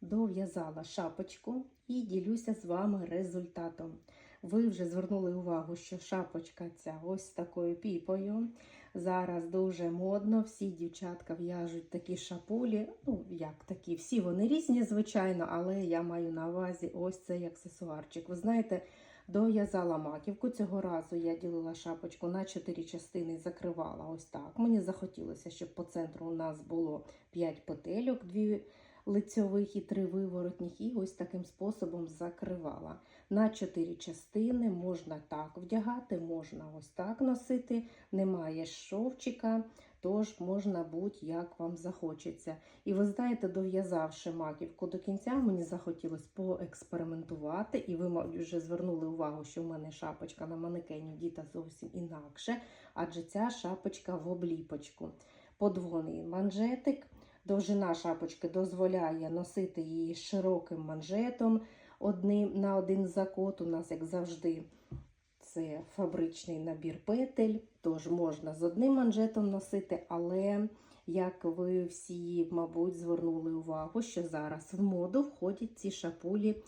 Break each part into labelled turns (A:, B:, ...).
A: дов'язала шапочку і ділюся з вами результатом. Ви вже звернули увагу, що шапочка ця ось такою піпою. Зараз дуже модно, всі дівчатка в'яжуть такі шапулі. Ну, як такі, всі вони різні, звичайно, але я маю на увазі ось цей аксесуарчик. Ви знаєте, дов'язала маківку. Цього разу я ділила шапочку на 4 частини закривала ось так. Мені захотілося, щоб по центру у нас було 5 петельок, 2 лицьових і 3 виворотних, і ось таким способом закривала. На 4 частини можна так вдягати, можна ось так носити, немає шовчика, тож можна будь-як вам захочеться. І ви знаєте, дов'язавши маківку до кінця, мені захотілося поекспериментувати, і ви вже звернули увагу, що в мене шапочка на манекені діта зовсім інакше, адже ця шапочка в обліпочку. Подвоний манжетик. Довжина шапочки дозволяє носити її широким манжетом одним, на один закот. У нас, як завжди, це фабричний набір петель, тож можна з одним манжетом носити, але, як ви всі, мабуть, звернули увагу, що зараз в моду входять ці шапулі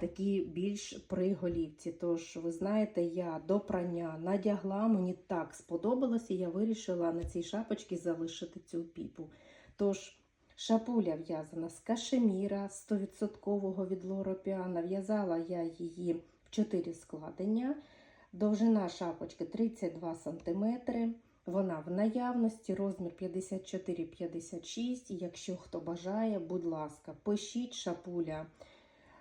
A: такі більш при голівці. Тож, ви знаєте, я до прання надягла, мені так сподобалось, і я вирішила на цій шапочці залишити цю піпу. Тож, шапуля в'язана з кашеміра 100% від Лоропіана. В'язала я її в 4 складення. Довжина шапочки 32 см. Вона в наявності, розмір 54-56. І якщо хто бажає, будь ласка, пишіть шапуля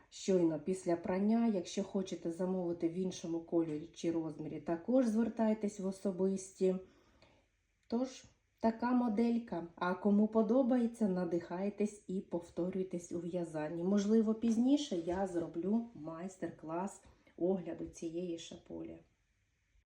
A: щойно після прання. Якщо хочете замовити в іншому кольорі чи розмірі, також звертайтесь в особисті. Тож, така моделька. А кому подобається, надихайтесь і повторюйтесь у в'язанні. Можливо, пізніше я зроблю майстер-клас огляду цієї шапулі.